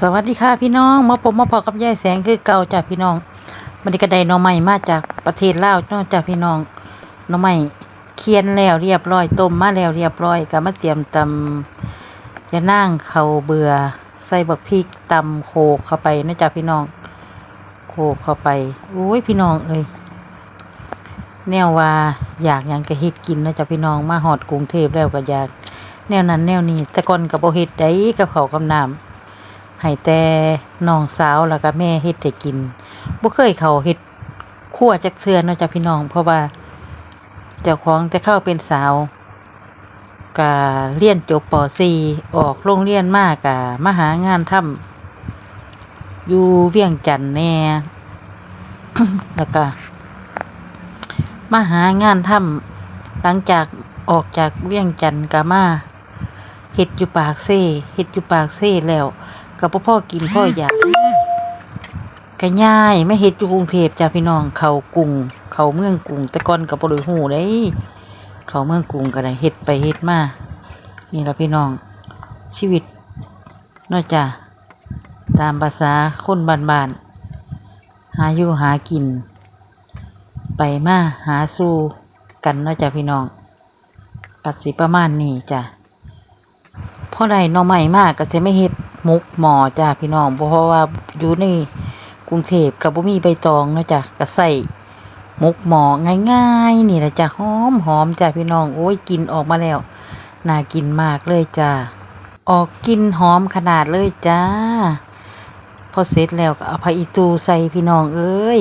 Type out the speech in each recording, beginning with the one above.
สวัสดีค่ะพี่น้องมาผมมาพอกับยายแสงคือเก่าจ้ะพี่น้องมันนี้ก็ได้น่องใหม่มาจากประเทศลาวเนาะจ้ะพี่น้องน่องใหม่เคียนแล้วเรียบร้อยต้มมาแล้วเรียบร้อยก็มาเตรียมตำยานั่งเข่าเบื่อใส่บักพริกตำโขกเข้าไปนะจ้ะพี่น้องโขกเข้าไปโอ้ยพี่น้องเอ้ยแนวว่าอยากยังก็เฮ็ดกินนะจ้ะพี่น้องมาฮอดกรุงเทพแล้วก็อยาก แนวนั้นแนวนี้แต่ก่อนก็บ่เฮ็ดได้กับเขากับน้ำ ให้แต่น้องสาวแล้วก็แม่เฮ็ดให้กินบ่เคยเขาเฮ็ดครัวจักเทื่อเนาะจ้ะพี่น้อง เพราะว่าเจ้าของแต่เข้าเป็นสาวก็เรียนจบป .4 ออกโรงเรียนมาก็มาหางานทำอยู่เวียงจันทน์แน่แล้วก็มาหางานทำหลังจากออกจากเวียงจันทน์ก็มาเฮ็ดอยู่ปากเซ่เฮ็ดอยู่ปากเซ่แล้ว ก็บ่พ่อกินพ่ออยากก็ย่ายไม่เฮ็ดอยู่กรุงเทพจ้ะพี่น้องเขากรุงเขาเมืองกรุงแต่ก่อนก็บ่ได้ฮู้เด้เขาเมืองกรุงก็ได้เฮ็ดไปเฮ็ดมานี่ละพี่น้อง ชีวิตนาะจ้ะตามภาษาคนบ้านๆหาอยู่หากิน ไปมาหาสู่กันนาะจ้ะพี่น้องกัดสิประมาณนี้จ้ะพ่อได้หน่อใหม่มากก็สิไม่เฮ็ด มุกหมอจ้าพี่น้องเพราะว่าอยู่ในกรุงเทพก็บ่มีใบตองเนาะจ้ะก็ใส่หมกหมอง่ายๆ นี่แหละจ้ะหอมหอมจ้าพี่น้องโอ้ยกินออกมาแล้วน่ากินมากเลยจ้าออกกลินหอมขนาดเลยจ้า พอเสร็จแล้วก็เอาผักอีตูใส่พี่น้องเอ้ย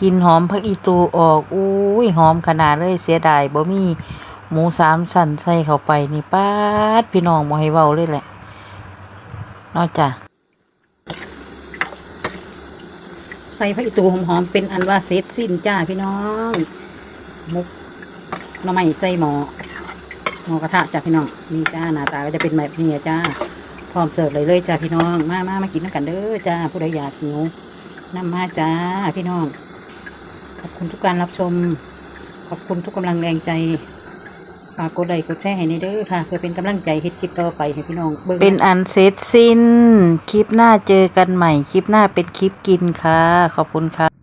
กลินหอมผักอีตูออกอุ้ยหอมขนาดเลยเสียดายบ่มีหมูสามสันใส่เข้าไปนี่ป้าดพี่น้องบ่ให้เว้าเลยแหละ นอกจาใส่ผักอีตูหอมๆเป็นอันว่าเสร็จสิ้นจ้าพี่น้องมุกหน่อไม้ใส่หมอหมอกระทะจ้าพี่น้องนี่จ้าหน้าตาก็จะเป็นแบบนี้จ้าพร้อมเสิร์ฟเลยเลยจ้าพี่น้องมามามากินน้ำกันเด้อจ้าผู้ใดอยากหิวน้ำมาจ้าพี่น้อง ขอบคุณทุกการรับชม ขอบคุณทุกกำลังแรงใจ ฝากกดไลค์กดแชร์ให้ในเด้อค่ะ เพื่อเป็นกำลังใจเฮ็ดคลิปต่อไปให้พี่น้องเบิ่งเป็นอันเสร็จสิ้น คลิปหน้าเจอกันใหม่ คลิปหน้าเป็นคลิปกินค่ะ ขอบคุณค่ะ